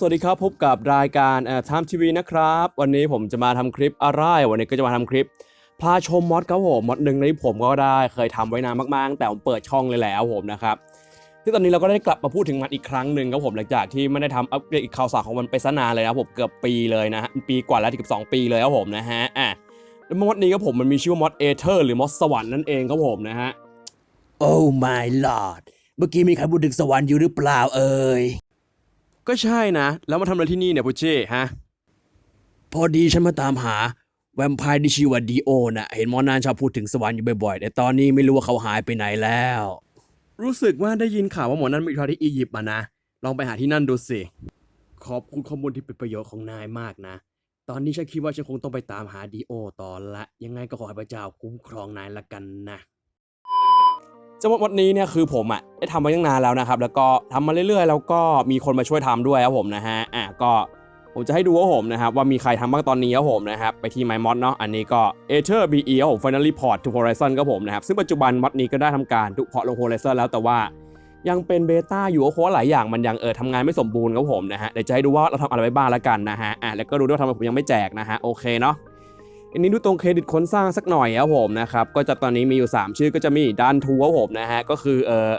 สวัสดีครับ พบกับรายการเอ่อ Time TV นะครับ วันนี้ผมจะมาทำคลิปอะไร วันนี้ก็จะมาทำคลิป พาชมมอดครับผมมอดหนึ่งในผมก็ได้เคยทำไว้นานมากๆ แต่ผมเปิดช่องเลยแล้วผมนะครับที่ตอนนี้เราก็ได้กลับมาพูดถึงมันอีกครั้งหนึ่งครับผมหลังจากที่ไม่ได้ทำอัปเดตอีกข่าวสารของมันไปซะนานเลยนะผมเกือบปีเลยนะฮะปีกว่าแล้วถึงสองปีเลยครับผมนะฮะอะแล้วมอดนี้ครับผมมันมีชื่อว่ามอดเอเธอร์หรือมอดสวรรค์นั่นเองครับผมนะฮะโอ้ my lord เมื่อกี้มีใครพูดถึงสวรรค์อยู่หรือเปล่าเอ่ย ก็ใช่นะ แล้วมาทำอะไรที่นี่เนี่ยพุชเช่ฮะ พอดีฉันมาตามหา แวมไพร์ที่ชื่อว่าดีโอน่ะเห็นหมอนานชอบพูดถึงสวรรค์อยู่บ่อยๆ แต่ตอนนี้ไม่รู้ว่าเขาหายไปไหนแล้ว รู้สึกว่าได้ยินข่าวว่าหมอนั้นมีทอที่อียิปต์มานะ ลองไปหาที่นั่นดูสิ ขอบคุณข้อมูลที่เป็นประโยชน์ของนายมากนะ ตอนนี้ฉันคิดว่าฉันคงต้องไปตามหาดีโอต่อละ ยังไงก็ขอให้พระเจ้าคุ้มครองนายละกันนะ จังหวะวันนี้เนี่ยคือผมอะได้ทำมาตั้งนานแล้วนะครับ แล้วก็ทำมาเรื่อยๆ แล้วก็มีคนมาช่วยทำด้วยครับผมนะฮะอะก็ผมจะให้ดูว่าผมนะครับว่ามีใครทำบ้างตอนนี้ครับผมนะครับไปที่ My Mod เนาะอันนี้ก็ Ether BE ครับผม Finally Port to Horizon ครับผมนะครับซึ่งปัจจุบันมอดนี้ก็ได้ทำการทุกพอร์ตลง Horizon แล้วแต่ว่า ยังเป็นเบต้าอยู่เพราะว่าหลายอย่างมันยังเออทำงานไม่สมบูรณ์ครับผมนะฮะเดี๋ยวจะให้ดูว่าเราทำอะไรไปบ้างแล้วกันนะฮะอะแล้วก็ดูด้วยว่าทำไมผมยังไม่แจกนะฮะโอเคเนาะ อันนี้ดูตรงเครดิตคนสร้างสักหน่อยครับผมนะครับก็จะตอนนี้มีอยู่ 3 ชื่อก็จะมีดันทูครับผมนะฮะก็คือเออ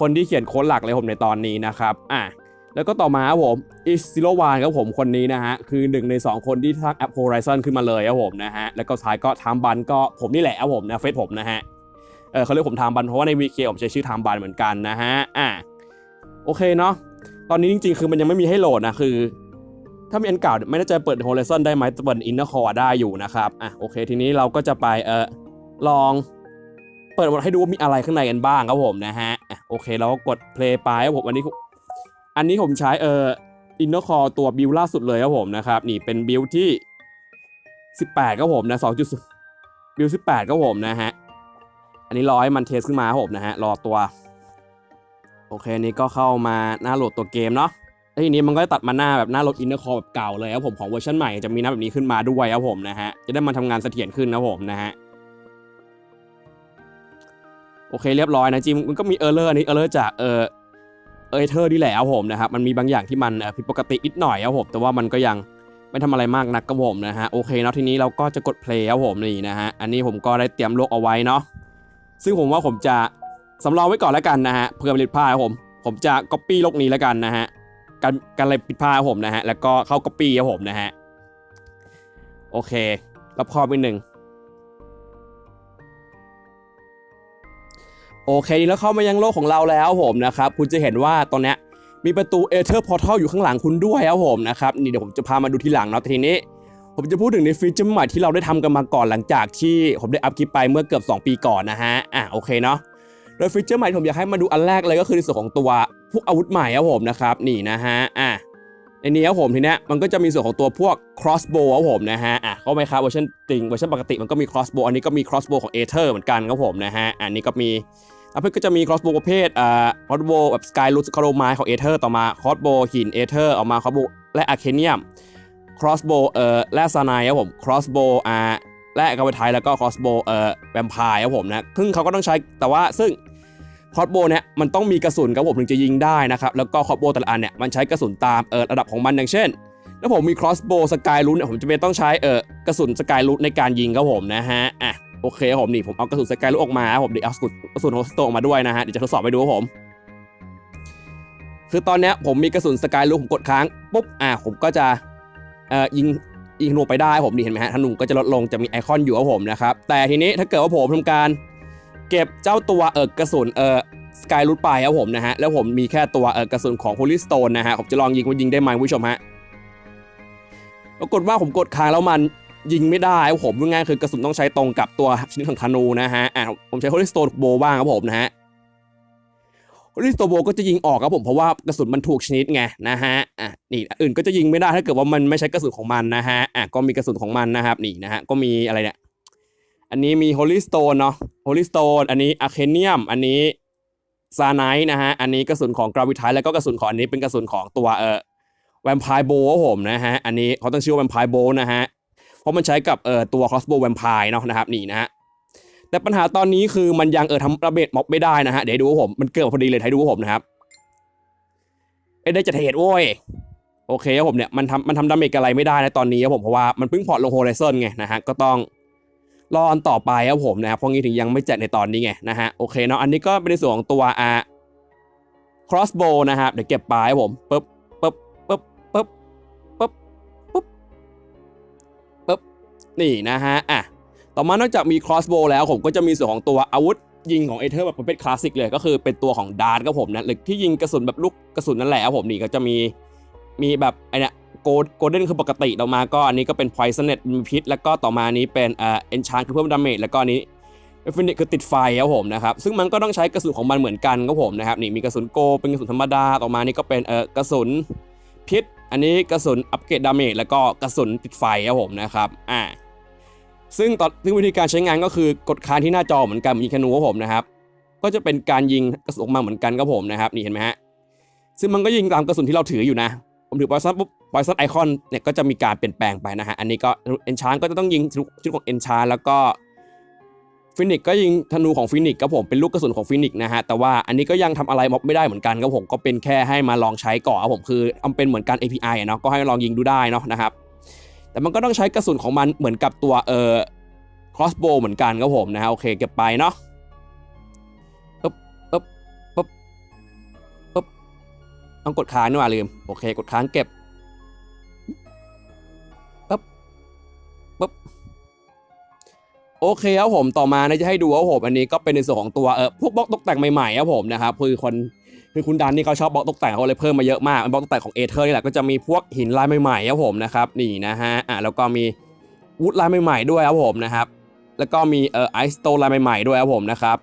คนที่เขียนโค้ดหลักเลยผมในตอนนี้นะครับอะแล้วก็ต่อมาครับผมอิซิโรวานครับผมคนนี้นะฮะคือหนึ่งใน 2 คนที่สร้างแอป Horizon ขึ้นมาเลยครับผมนะฮะแล้วก็ท้ายก็ทามบันก็ผมนี่แหละครับผมนะเฟซผมนะฮะเออเขาเรียกผมทามบันเพราะว่าในวีเคผมใช้ชื่อทามบันเหมือนกันนะฮะอะโอเคเนาะตอนนี้จริงๆ คือมันยังไม่มีให้โหลดนะคือ ถ้ามีอันเก่าไม่แน่ใจเปิด Horizon ได้ไหมเปิด Inner Core ได้อยู่นะครับอะโอเคทีนี้เราก็จะไปเออลองเปิดหมดให้ดูว่ามีอะไรข้างในกันบ้างครับผมนะฮะอะโอเคเราก็กด play ไปครับผมอันนี้อันนี้ผมใช้เออ Inner Core ตัวบิลล่าสุดเลยครับผมนะครับนี่เป็นบิลที่ 18ครับผมนะ2.0บิล18ครับผมนะฮะอันนี้รอให้มันเทสขึ้นมาครับผมนะฮะรอตัว โอเคนนี้ก็เข้ามาหน้าโหลดตัวเกมเนาะ แล้วทีนี้มันก็จะตัดมาหน้าแบบหน้าโหลดอินเนอร์คอแบบเก่าเลยครับผมของเวอร์ชันใหม่จะมีหน้าแบบนี้ขึ้นมาด้วยครับผมนะฮะจะได้มาทำงานเสถียรขึ้นนะผมนะฮะโอเคเรียบร้อยนะจิมมันก็มีเออร์เลอร์นี้เออร์เลอร์จากเออเอเธอร์นี่แหละครับผมนะครับมันมีบางอย่างที่มันผิดปกตินิดหน่อยครับผมแต่ว่ามันก็ยังไม่ทำอะไรมากนักครับผมนะฮะโอเคเนาะทีนี้เราก็จะกด play ครับผมนี่นะฮะอันนี้ผมก็ได้เตรียมโลกเอาไว้เนาะซึ่งผมว่าผมจะสำรองไว้ก่อนแล้วกันนะฮะเพื่อผลิตผ้าครับผมผมจะ copy โลกนี้แล้วกันนะฮะ การการอะไรผิดพลาดผมนะฮะ แล้วก็เข้า copy ครับผมนะฮะ โอเค รับคอไปหนึ่งโอเคนี่แล้วเข้ามายังโลกของเราแล้วผมนะครับ คุณจะเห็นว่าตอนนี้มีประตู Ether Portal อยู่ข้างหลังคุณด้วยครับผมนะครับ นี่เดี๋ยวผมจะพามาดูทีหลังเนาะทีนี้ผมจะพูดถึงในฟีเจอร์ใหม่ที่เราได้ทำกันมาก่อนหลังจากที่ผมได้อัพคลิปไปเมื่อเกือบ 2 ปีก่อนนะฮะ อะโอเคเนาะ โดยฟีเจอร์ใหม่ที่ผมอยากให้มาดูอันแรกเลยก็คือในส่วนของตัว พวกอาวุธใหม่ครับผมนะครับนี่นะฮะอะในนี้ครับผมทีเนี้ยมันก็จะมีส่วนของตัวพวก crossbow ครับผมนะฮะอะเข้าไหมครับเวอร์ชันจริงเวอร์ชันปกติมันก็มี crossbow อันนี้ก็มี crossbow ของ Aether เหมือนกันครับผมนะฮะอันนี้ก็มีอันเพื่อก็จะมี crossbow ประเภทอ่า crossbow แบบ sky root คาโรไมของ Aether ต่อมา crossbow หิน Aether ออกมา crossbow และ arcanium crossbow เอ่อและซานายครับผม crossbow อ่าและกระบอกไทยแล้วก็ crossbow เอ่อแวมไพร์ครับผมนะซึ่งเขาก็ต้องใช้แต่ว่าซึ่ง คอร์สโบเนี่ยมันต้องมีกระสุนครับผมถึงจะยิงได้นะครับแล้วก็คอร์สโบแต่ละอันเนี่ยมันใช้กระสุนตามเออระดับของมันอย่างเช่นถ้าผมมีครอสโบสกายรูทเนี่ยผมจะเป็นต้องใช้เออกระสุนสกายรูทในการยิงครับผมนะฮะอะโอเคผมนี่ผมเอากระสุนสกายรูทออกมาผมเดี๋ยวเอากระสุนโฮสโตออกมาด้วยนะฮะเดี๋ยวจะทดสอบไปดูครับผมคือตอนนี้ผมมีกระสุนสกายรูทผมกดค้างปุ๊บอะผมก็จะเอ่อยิงยิงธนูไปได้ผมนี่เห็นไหมฮะธนูก็จะลดลงจะมีไอคอนอยู่ครับผมนะครับแต่ทีนี้ถ้าเกิดว่าผมทำการ เก็บเจ้าตัวเออกระสุนเออสกายรูทไปครับผมนะฮะแล้วผมมีแค่ตัวเออกระสุนของ Holy Stone นะฮะผมจะลองยิงว่ายิงได้ไหมผู้ชมฮะปรากฏว่าผมกดค้างแล้วมันยิงไม่ได้ครับผมง่ายคือกระสุนต้องใช้ตรงกับตัวชนิดของธนูนะฮะอะผมใช้ Holy Stone Bow บ้างครับผมนะฮะ Holy Stone Bow ก็จะยิงออกครับผมเพราะว่ากระสุนมันถูกชนิดไงนะฮะอะนี่อื่นก็จะยิงไม่ได้ถ้าเกิดว่ามันไม่ใช้กระสุนของมันนะฮะอะก็มีกระสุนของมันนะครับนี่นะฮะก็มีอะไรเนี่ย อันนี้มี Holy Stone เนาะ Holy Stone อันนี้ Arcanium อันนี้ซาไนนะฮะ อันนี้กระสุนของกราวิทายแล้วก็กระสุนของอันนี้เป็นกระสุนของตัวเออแวมไพร์โบผมนะฮะ อันนี้เขาต้องชื่อแวมไพร์โบนะฮะ เพราะมันใช้กับเอ่อตัวคอสโบว์แวมไพร์เนาะนะครับนี่นะฮะ แต่ปัญหาตอนนี้คือมันยังเออทำระเบิดม็อบไม่ได้นะฮะ เดี๋ยวดูผม มันเกิดพอดีเลยให้ดูผมนะครับเอ้ได้จะเทรดโว้ยโอเคครับผมเนี่ยมันทำมันทำดาเมจอะไรไม่ได้นะตอนนี้ครับผมเพราะว่ามันเพิ่งพอร์ตลงโฮ r ซ z นไงนะฮะก็ต้อง รออันต่อไปครับผมนะครับเพราะงี้ถึงยังไม่แจกในตอนนี้ไงนะฮะโอเคเนาะอันนี้ก็เป็นในส่วนของตัวอ่า crossbow นะครับเดี๋ยวเก็บปลายครับผมปึ๊บปึ๊บปึ๊บปึ๊บปึ๊บปึ๊บปึ๊บนี่นะฮะอะต่อมานอกจากมี crossbow แล้วผมก็จะมีส่วนของตัวอาวุธยิงของเอเธอร์แบบประเภทคลาสสิกเลยก็คือเป็นตัวของดาร์ครับผมนะหรือที่ยิงกระสุนแบบลูกกระสุนนั่นแหละครับผมนี่ก็จะมีมีแบบไอเนี่ย โกลโกลเด้นคือปกติต่อมาก็อันนี้ก็เป็น poisoned มีพิษ แล้วก็ต่อมานี้เป็นเอ่อ enchant คือเพิ่มดาเมจแล้วก็อันนี้ฟินิกคือติดไฟครับผมนะครับซึ่งมันก็ต้องใช้กระสุนของมันเหมือนกันครับผมนะครับนี่มีกระสุนโกเป็นกระสุนธรรมดาต่อมานี่ก็เป็นเอ่อกระสุนพิษ อันนี้กระสุนอัปเกรดดาเมจแล้วก็กระสุนติดไฟครับผมนะครับอ่าซึ่งตอนซึ่งวิธีการใช้งานก็คือกดค้างที่หน้าจอเหมือนกันเหมือนยิงธนูครับผมนะครับก็จะเป็นการยิงกระสุนออกมาเหมือนกันครับผมนะครับนี่เห็นไหมฮะซึ่งมันก็ยิงตามกระสุนที่เราถืออยู่นะ ผมถือปอยซันปุ๊บปอยซันไอคอนเนี่ยก็จะมีการเปลี่ยนแปลงไปนะฮะ อันนี้ก็เอนชานก็จะต้องยิงชุดของเอนชานแล้วก็ฟินิกก็ยิงธนูของฟินิกครับผมเป็นลูกกระสุนของฟินิกนะฮะแต่ว่าอันนี้ก็ยังทำอะไรม็อบไม่ได้เหมือนกันครับผมก็เป็นแค่ให้มาลองใช้ก่อนครับผมคือเอาเป็นเหมือนกัน API อเนาะก็ให้ลองยิงดูได้เนาะนะครับ แต่มันก็ต้องใช้กระสุนของมันเหมือนกับตัวเอ่อ crossbow เหมือนกันครับผมนะฮะโอเคเก็บไปเนาะ ต้องกดค้างนี่ว่าลืม โอเค กดค้างเก็บปึ๊บปึ๊บโอเคครับผมต่อมานะจะให้ดูครับผมอันนี้ก็เป็นในส่วนของตัวเออพวกบล็อกตกแต่งใหม่ๆครับผมนะครับคือคนคือคุณดันนี่เขาชอบบล็อกตกแต่งเขาเลยเพิ่มมาเยอะมากบล็อกตกแต่งของเอเธอร์นี่แหละก็จะมีพวกหินลายใหม่ๆครับผมนะครับนี่นะฮะอะแล้วก็มีวูดลายใหม่ๆด้วยครับผมนะครับ แล้วก็มีเอ่อไอสโตนลายใหม่ๆด้วยครับผมนะครับ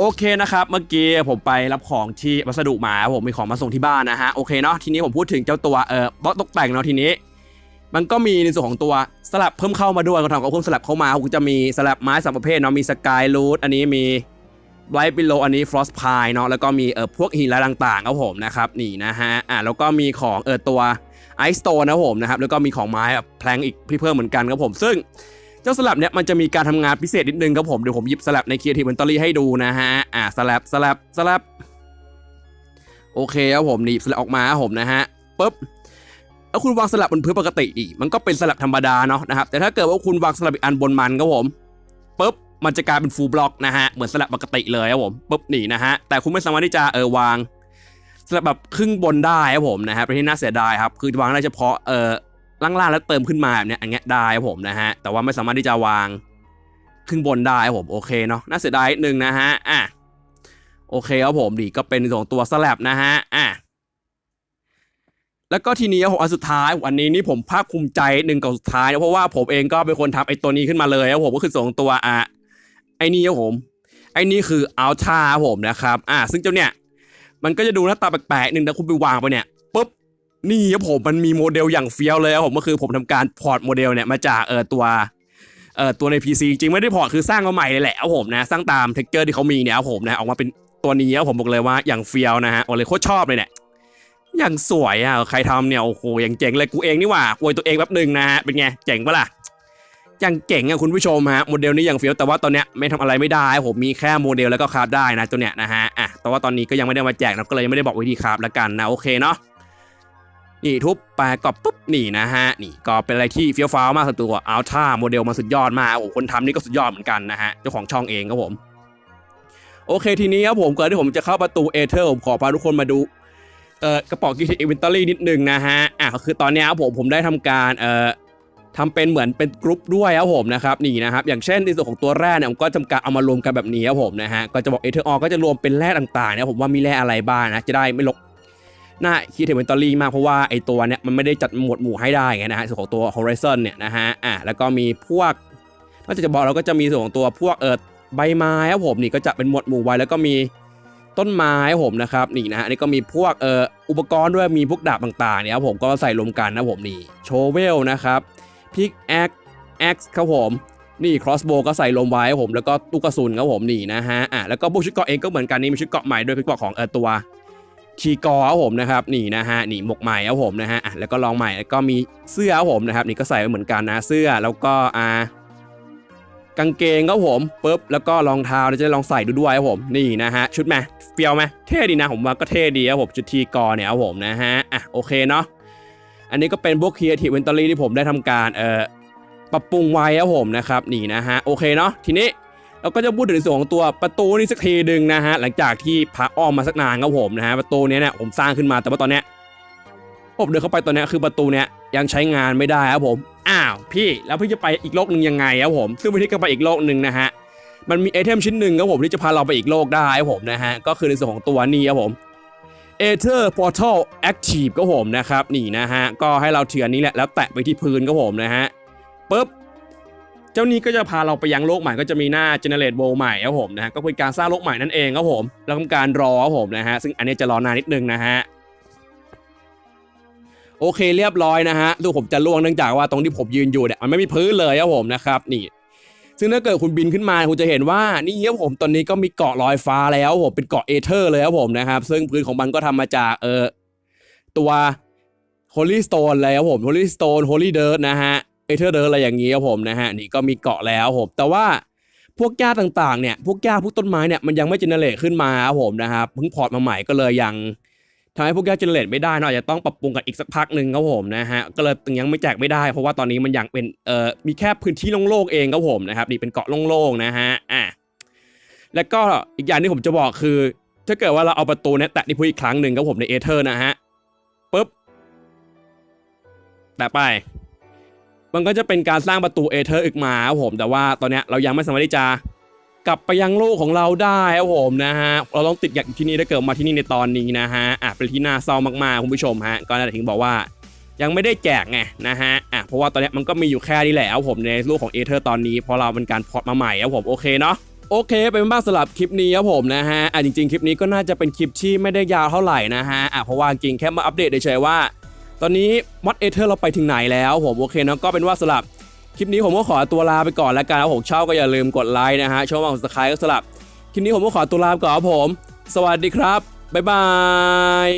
โอเคนะครับ เมื่อกี้ผมไปรับของที่วัสดุมาผมมีของมาส่งที่บ้านนะฮะโอเคเนาะทีนี้ผมพูดถึงเจ้าตัวเอ่อบล็อกตกแต่งเนาะทีนี้ มันก็มีในส่วนของตัวสลับเพิ่มเข้ามาด้วยก็ทำกับเพิ่มสลับเข้ามาก็จะมีสลับไม้สามประเภทเนาะมีสกายรูทอันนี้มีไบรท์บิโลอันนี้ฟรอสพายเนาะแล้วก็มีเออพวกหินและต่างๆครับผมนะครับนี่นะฮะอะแล้วก็มีของเออตัวไอสโตนนะผมนะครับแล้วก็มีของไม้แบบแพลงอีกพี่เพิ่มเหมือนกันครับผมซึ่ง จ้าสลับเนี่ยมันจะมีการทำงานพิเศษนิดนึงครับผมเดี๋ยวผมหยิบสลับใน Creative Inventory ให้ดูนะฮะอะสลับสลับสลับโอเคครับผมนี่หยิบสลับออกมาครับผมนะฮะปุ๊บแล้วคุณวางสลับบนพื้นปกติอีกมันก็เป็นสลับธรรมดาเนาะนะครับแต่ถ้าเกิดว่าคุณวางสลับอีกอันบนมันครับผมปุ๊บมันจะกลายเป็นฟูลบล็อกนะฮะเหมือนสลับปกติเลยครับผมปุ๊บนี่นะฮะแต่คุณไม่สามารถที่จะเออวางสลับแบบครึ่งบนได้ครับผมนะฮะเป็นที่น่าเสียดายครับคือวางได้เฉพาะเออ ล่างๆแล้วเติมขึ้นมาแบบเนี้ยอันเนี้ยได้ผมนะฮะแต่ว่าไม่สามารถที่จะวางครึ่งบนได้ผมโอเคเนาะน่าเสียดายนิดนึงนะฮะอะโอเคครับผมดีก็เป็นส่วนตัวสลับนะฮะอะแล้วก็ทีนี้ผมอันสุดท้ายวันนี้นี่ผมภาคภูมิใจหนึ่งกับสุดท้ายนะเพราะว่าผมเองก็เป็นคนทำไอ้ตัวนี้ขึ้นมาเลยครับผมก็คือส่งตัวอะไอ้นี่ครับผมไอ้นี่คืออัลทาผมนะครับ อะซึ่งเจ้าเนี่ยมันก็จะดูหน้าตาแปลกๆหนึ่งนะคุณไปวางไปเนี่ย นี่ครับผมมันมีโมเดลอย่างเฟี้ยวเลยครับผมก็คือผมทำการพอร์ตโมเดลเนี่ยมาจากเออตัวเออตัวใน PC จริงไม่ได้พอร์ตคือสร้างมาใหม่เลยแหละครับผมนะสร้างตามเท็กเจอร์ที่เขามีเนี่ยครับผมนะออกมาเป็นตัวนี้ครับผมบอกเลยว่าอย่างเฟี้ยวนะฮะโอ้เลยโคตรชอบเลยเนี่ยอย่างสวยอะใครทำเนี่ยโอ้โหอย่างเจ๋งเลยกูเองนี่หว่าอวยตัวเองแป๊บหนึ่งนะฮะเป็นไงเจ๋งปะล่ะอย่างเจ๋งอะคุณผู้ชมฮะโมเดลนี้อย่างเฟี้ยวแต่ว่าตอนเนี้ยไม่ทำอะไรไม่ได้ผมมีแค่โมเดลแล้วก็คราฟได้นะตัวเนี้ยนะฮะอะแต่ว่าตอนนี้ก็ยังไม่ได้มาแจกนะก็เลยยังไม่ได้บอกวิธีคราฟล้วกันนะโอเคเนาะ นี่ทุบไปก็ปุ๊บนี่นะฮะนี่ก็เป็นอะไรที่เฟี้ยวฟ้าวมากสำหรับตัวเอัลท่าโมเดลมาสุดยอดมากโอ้คนทำนี่ก็สุดยอดเหมือนกันนะฮะเจ้าของช่องเองครับผมโอเคทีนี้ครับผมก่อนที่ผมจะเข้าประตูเอเธอร์ผมขอพาทุกคนมาดูเอ่อกระป๋องกิจอินเวนตอรี่นิดนึงนะฮะอะก็คือตอนนี้ครับผมผมได้ทำการเอ่อทำเป็นเหมือนเป็นกรุ๊ปด้วยครับผมนะครับนี่นะครับอย่างเช่นในส่วนของตัวแร่เนี่ยผมก็ทำการเอามารวมกันแบบนี้ครับผมนะฮะก็จะบอกเอเธอร์ออก็จะรวมเป็นแร่ต่างๆเนี่ยผมว่ามีแร่อะไรบ้างนะจะได้ไม่ลก น้าคีเทเวนตอรี่มากเพราะว่าไอตัวเนี้ยมันไม่ได้จัดหมวดหมู่ให้ได้ไงนะฮะส่วนของตัว Horizon เนี่ยนะฮะอะแล้วก็มีพวกนอกจากจะบอกเราก็จะมีส่วนของตัวพวกเออใบไม้ครับผมนี่ก็จะเป็นหมวดหมู่ไว้แล้วก็มีต้นไม้ครับผมนะครับนี่นะฮะนี่ก็มีพวกเอ่ออุปกรณ์ด้วยมีพวกดาบต่างๆเนี่ยครับผมก็ใส่รวมกันนะผมนี่โชเวลนะครับพิกแอคแอ็กครับผมนี่ครอสโบก็ใส่ลมไว้ครับผมแล้วก็ลูกกระสุนครับผมนี่นะฮะอะแล้วก็พวกชุดเกราะเองก็เหมือนกันนี่มีชุดเกราะใหม่ด้วยเป็นเกราะของเออตัว คีกอครับผมนะครับนี่นะฮะนี่หมกใหม่ครับผมนะฮะแล้วก็ลองใหม่แล้วก็มีเสื้อครับผมนะครับนี่ก็ใส่ไว้เหมือนกันนะเสื้อแล้วก็อ่ากางเกงครับผมปุ๊บแล้วก็รองเท้าเดี๋ยวจะลองใส่ดูด้วยครับผมนี่นะฮะชุดแม่เฟียวไหมเท่ดีนะผมว่าก็เท่ดีครับผมชุดทีกอเนี่ยครับผมนะฮะอะโอเคเนาะอันนี้ก็เป็นพวก Creative Inventory ที่ผมได้ทำการเอ่อปรับปรุงไว้ครับผมนะครับนี่นะฮะโอเคเนาะทีนี้ เราก็จะพูดถึงส่วนของตัวประตูนี่สักทีหนึ่งนะฮะหลังจากที่พาอ้อมมาสักนานครับผมนะฮะประตูนี้เนี่ยผมสร้างขึ้นมาแต่ว่าตอนเนี้ยผมเดินเข้าไปตอนเนี้ยคือประตูเนี้ยยังใช้งานไม่ได้ครับผมอ้าวพี่แล้วพี่จะไปอีกโลกหนึ่งยังไงครับผมซึ่งวิธีการไปอีกโลกหนึ่งนะฮะมันมีไอเทมชิ้นหนึ่งครับผมที่จะพาเราไปอีกโลกได้ครับผมนะฮะก็คือในส่วนของตัวนี้ครับผม Ether Portal Active ครับผมนะครับนี่นะฮะก็ให้เราเถื่อนนี้แหละแล้วแตะไปที่พื้นครับผมนะฮะปุ๊บ จ้านี้ก็จะพาเราไปยังโลกใหม่ก็จะมีหน้า Generate World ใหม่ครับผมนะฮะก็เป็นการสร้างโลกใหม่นั่นเองครับผมแล้วก็การรอครับผมนะฮะซึ่งอันนี้จะรอนานนิดนึงนะฮะโอเคเรียบร้อยนะฮะดูผมจะล่วงเนื่องจากว่าตรงที่ผมยืนอยู่เนี่ยมันไม่มีพื้นเลยครับผมนะครับนี่ ซึ่งถ้าเกิดคุณบินขึ้นมาคุณจะเห็นว่านี่ครับผมตอนนี้ก็มีเกาะลอยฟ้าแล้วผมเป็นเกาะเอเธอร์เลยครับผมนะครับซึ่งพื้นของมันก็ทำมาจากเออตัว Holy Stone เลยครับผม Holy Stone Holy Dirt นะฮะ เอเธอร์เดิร์อะไรอย่างนี้ครับผมนะฮะนี่ก็มีเกาะแล้วผมแต่ว่าพวกหญ้าต่างๆเนี่ยพวกหญ้าพวกต้นไม้เนี่ยมันยังไม่เจเนเรตขึ้นมาครับผมนะครับเพิ่งพอร์ตมาใหม่ก็เลยยังทำให้พวกแก้วเจเนเรตไม่ได้เนอะอาจจะต้องปรับปรุงกันอีกสักพักหนึ่งครับผมนะฮะก็เลยยังไม่แจกไม่ได้ เพราะว่าตอนนี้มันยังเป็นเอ่อมีแค่พื้นที่โล่งๆเองครับผมนะครับนี่เป็นเกาะโล่งๆนะฮะอะแล้วก็อีกอย่างที่ผมจะบอกคือ ถ้าเกิดว่าเราเอาประตูเนี้ยแตะที่พื้นอีกครั้งหนึ่งครับผมในเอเธอร์นะฮะปุ๊บแตะไป มันก็จะเป็นการสร้างประตูเอเธอร์อีกมาครับผมแต่ว่าตอนนี้เรายังไม่สามารถที่จะกลับไปยังโลกของเราได้ครับผมนะฮะเราต้องติดอย่างที่นี่ถ้าเกิดมาที่นี่ในตอนนี้นะฮะอะเป็นที่น่าเศร้ามากๆคุณผู้ชมฮะก็นั่นแหละถึงบอกว่า ยังไม่ได้แจกไงนะฮะอะเพราะว่าตอนนี้มันก็มีอยู่แค่นี้แหละครับผมในโลกของเอเธอร์ตอนนี้เพราะเราเป็นการพอร์ตมาใหม่ครับผมโอเคเนาะโอเคเป็นบ้างสำหรับคลิปนี้ครับผมนะฮะอะจริงๆคลิปนี้ก็น่าจะเป็นคลิปที่ไม่ได้ยาวเท่าไหร่นะฮะอะเพราะว่าจริงแค่มาอัปเดตเฉยๆว่า ตอนนี้มอดเอเธอร์เราไปถึงไหนแล้วผมโอเคเนาะก็เป็นว่าสลับคลิปนี้ผมก็ขอตัวลาไปก่อนแล้วกันผมเช่าก็อย่าลืมกดไลค์นะฮะช่องบมากกด subscribe ก็สลับคลิปนี้ผมก็ขอตัวลาไปก่อนครับผม สวัสดีครับบ๊ายบาย